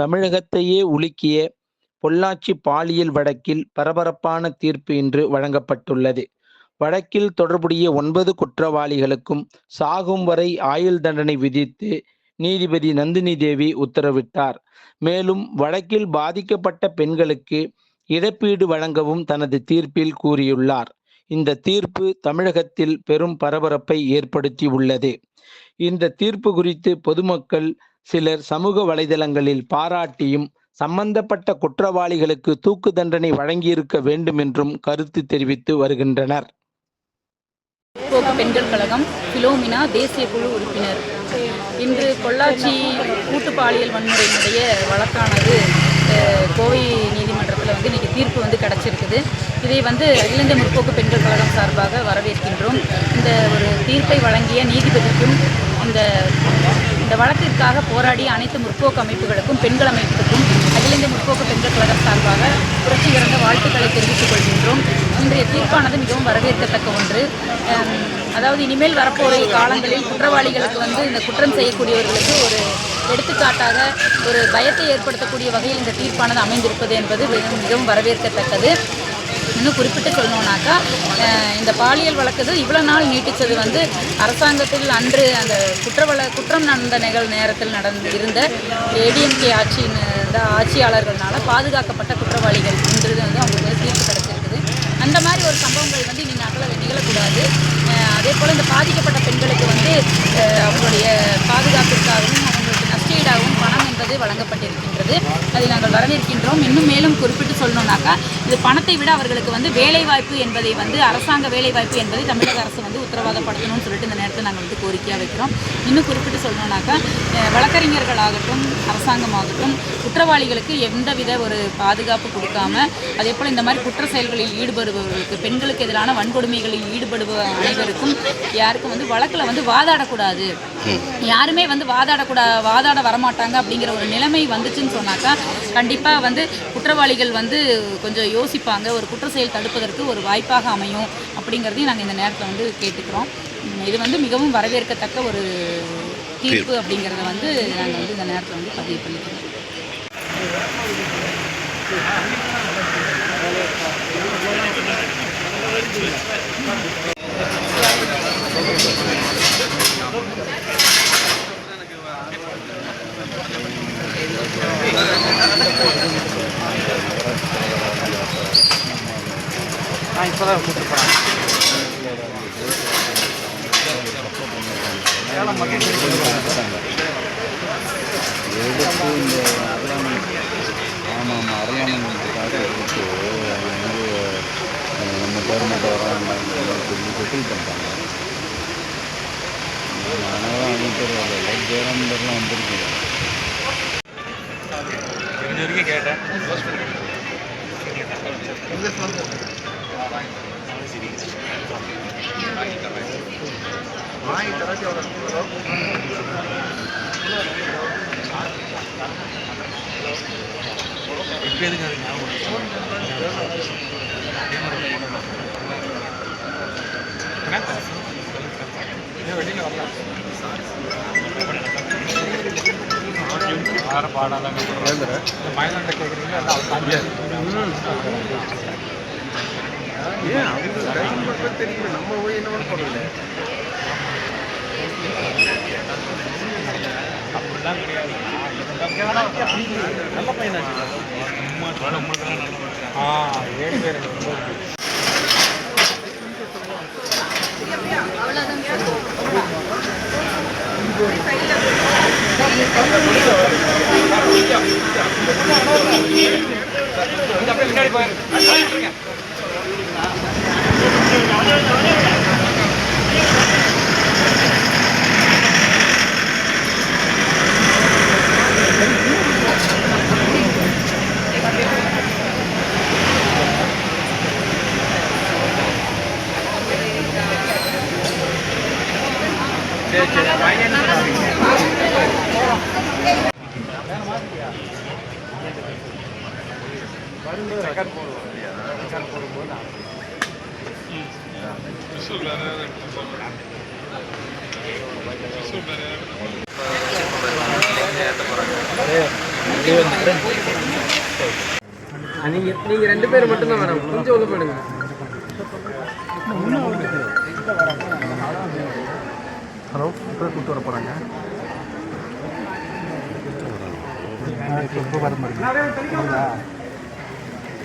தமிழகத்தையே உலுக்கிய பொள்ளாச்சி பாலியல் வழக்கில் பரபரப்பான தீர்ப்பு இன்று வழங்கப்பட்டுள்ளது. வழக்கில் தொடர்புடைய ஒன்பது குற்றவாளிகளுக்கும் சாகும் வரை ஆயுள் தண்டனை விதித்து நீதிபதி நந்தினி தேவி உத்தரவிட்டார். மேலும் வழக்கில் பாதிக்கப்பட்ட பெண்களுக்கு இழப்பீடு வழங்கவும் தனது தீர்ப்பில் கூறியுள்ளார். இந்த தீர்ப்பு தமிழகத்தில் பெரும் பரபரப்பை ஏற்படுத்தி உள்ளது இந்த தீர்ப்பு குறித்து பொதுமக்கள் சிலர் சமூக வலைதளங்களில் பாராட்டியும் சம்பந்தப்பட்ட குற்றவாளிகளுக்கு தூக்கு தண்டனை வழங்கியிருக்க வேண்டும் என்றும் கருத்து தெரிவித்து வருகின்றனர். போக்கு பெண்கள் கழகம் பிலோமினா தேசிய குழு உறுப்பினர். இன்று பொள்ளாச்சி கூட்டு பாலியல் வன்முறையினுடைய வழக்கானது அஹ், கோவை நீதிமன்றத்தில் வந்து இன்னைக்கு தீர்ப்பு வந்து கிடச்சிருக்குது. இதை வந்து அகில இந்திய முற்போக்கு பெண்கள் கழகம் சார்பாக வரவேற்கின்றோம். இந்த ஒரு தீர்ப்பை வழங்கிய நீதிபதிக்கும் இந்த இந்த வழக்கிற்காக போராடிய அனைத்து முற்போக்கு அமைப்புகளுக்கும் பெண்கள் அமைப்புக்கும் அகில இந்திய முற்போக்கு பெண்கள் கழகம் சார்பாக புரட்சி இறந்த வாழ்த்துக்களை தெரிவித்துக் கொள்கின்றோம். இன்றைய தீர்ப்பானது மிகவும் வரவேற்கத்தக்க ஒன்று. அதாவது இனிமேல் வரப்போகிற காலங்களில் குற்றவாளிகளுக்கு வந்து இந்த குற்றம் செய்யக்கூடியவர்களுக்கு ஒரு எடுத்துக்காட்டாக ஒரு பயத்தை ஏற்படுத்தக்கூடிய வகையில் இந்த தீர்ப்பானது அமைந்திருப்பது என்பது மிகவும் வரவேற்கத்தக்கது. இன்னும் குறிப்பிட்டு சொல்லணுன்னாக்கா இந்த பாலியல் வழக்குது இவ்வளோ நாள் நீட்டிச்சது வந்து அரசாங்கத்தில் அன்று அந்த குற்றவள குற்றம் நடந்த நிகழ் நேரத்தில் நடந்து இருந்த ஏடிஎம்கே ஆட்சியின் இந்த ஆட்சியாளர்களால் பாதுகாக்கப்பட்ட குற்றவாளிகள் என்றது வந்து அவங்களுக்கு வந்து தீர்ப்பு கிடைச்சிருக்குது. அந்த மாதிரி ஒரு சம்பவங்கள் வந்து இனி நாட்டில் நிகழக்கூடாது. அதே போல் இந்த பாதிக்கப்பட்ட பெண்களுக்கு வந்து அவங்களுடைய பாதுகாப்பிற்காகவும் அவங்களுக்கு நஷ்டீடாகவும் பணம் என்பது வழங்கப்பட்டிருக்கின்றது. அதை நாங்கள் வரவேற்கின்றோம். இன்னும் மேலும் குறிப்பிட்டு சொல்லணும்னாக்கா இது பணத்தை விட அவர்களுக்கு வந்து வேலைவாய்ப்பு என்பதை வந்து அரசாங்க வேலைவாய்ப்பு என்பதை தமிழக அரசு வந்து உத்தரவாதப்படுத்தணும்னு சொல்லிட்டு இந்த நேரத்தில் நாங்கள் வந்து கோரிக்கையாக வைக்கிறோம். இன்னும் குறிப்பிட்டு சொல்லணும்னாக்கா வழக்கறிஞர்களாகட்டும் அரசாங்கமாகட்டும் குற்றவாளிகளுக்கு எந்தவித ஒரு பாதுகாப்பு கொடுக்காம அதே போல் இந்த மாதிரி குற்ற செயல்களில் ஈடுபடுபவர்களுக்கு பெண்களுக்கு எதிரான வன்கொடுமைகளில் ஈடுபடுப அனைவருக்கும் யாருக்கும் வந்து வழக்கில் வந்து வாதாடக்கூடாது. யாருமே வந்து வாதாடக்கூடா வாதாட வரமாட்டாங்க அப்படிங்கிற ஒரு நிலைமை வந்துச்சுன்னு சொன்னாக்கா கண்டிப்பாக வந்து குற்றவாளிகள் வந்து கொஞ்சம் யோசிப்பாங்க. ஒரு குற்ற செயல் தடுப்பதற்கு ஒரு வாய்ப்பாக அமையும் அப்படிங்கிறதையும் நாங்கள் இந்த நேரத்தில் வந்து கேட்டுக்கிறோம். இது வந்து மிகவும் வரவேற்கத்தக்க ஒரு தீர்ப்பு அப்படிங்கிறத வந்து நாங்கள் வந்து இந்த நேரத்தில் வந்து பதிவு பண்ணிக்கிறோம். நான் இப்போ தான் கூப்பிட்டு போகிறேன் எடுத்து இந்த அரியாமன் நம்ம கவர்மெண்ட் வரோம் செட்டில் பண்ணுறாங்க நானும் அமைச்சர் வரல. வாங்கி தராச்சு அவர் இப்போ எதுக்கு அது ஞாபகம் ஏன்? அவங்க டைம் மட்டும் தெரியுமே நம்ம போய் என்ன பண்ணல அப்படிலாம் பின்னாடி போயிருங்க கண் போடுவோம் கண் போடும்போது நீங்க ரெண்டு பேர் மட்டும்தான் மேடம் கொஞ்சம் ஒன்று பண்ணுங்க ஹலோ இப்போ கூப்பிட்டு வர போகிறாங்க இப்போ வர மாதிரி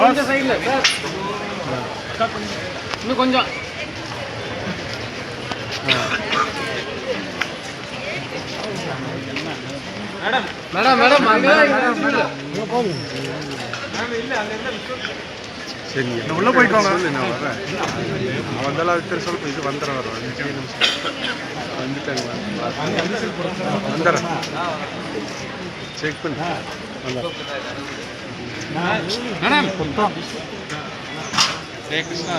கொஞ்சம் சைடுல சார் இன்னும் கொஞ்சம். மேடம். மேடம் மேடம் சரி நான் உள்ளே போயிட்டு வாங்க. சொல்லு நான் வரேன். நான் வந்தாலும் அது பேர் சொல்ல இது வந்துடுறேன் வரும். அஞ்சு நிமிஷம். வந்துட்டாங்க வந்துடுறேன். செக் பண்ணு. வந்துடுறேன். மேடம்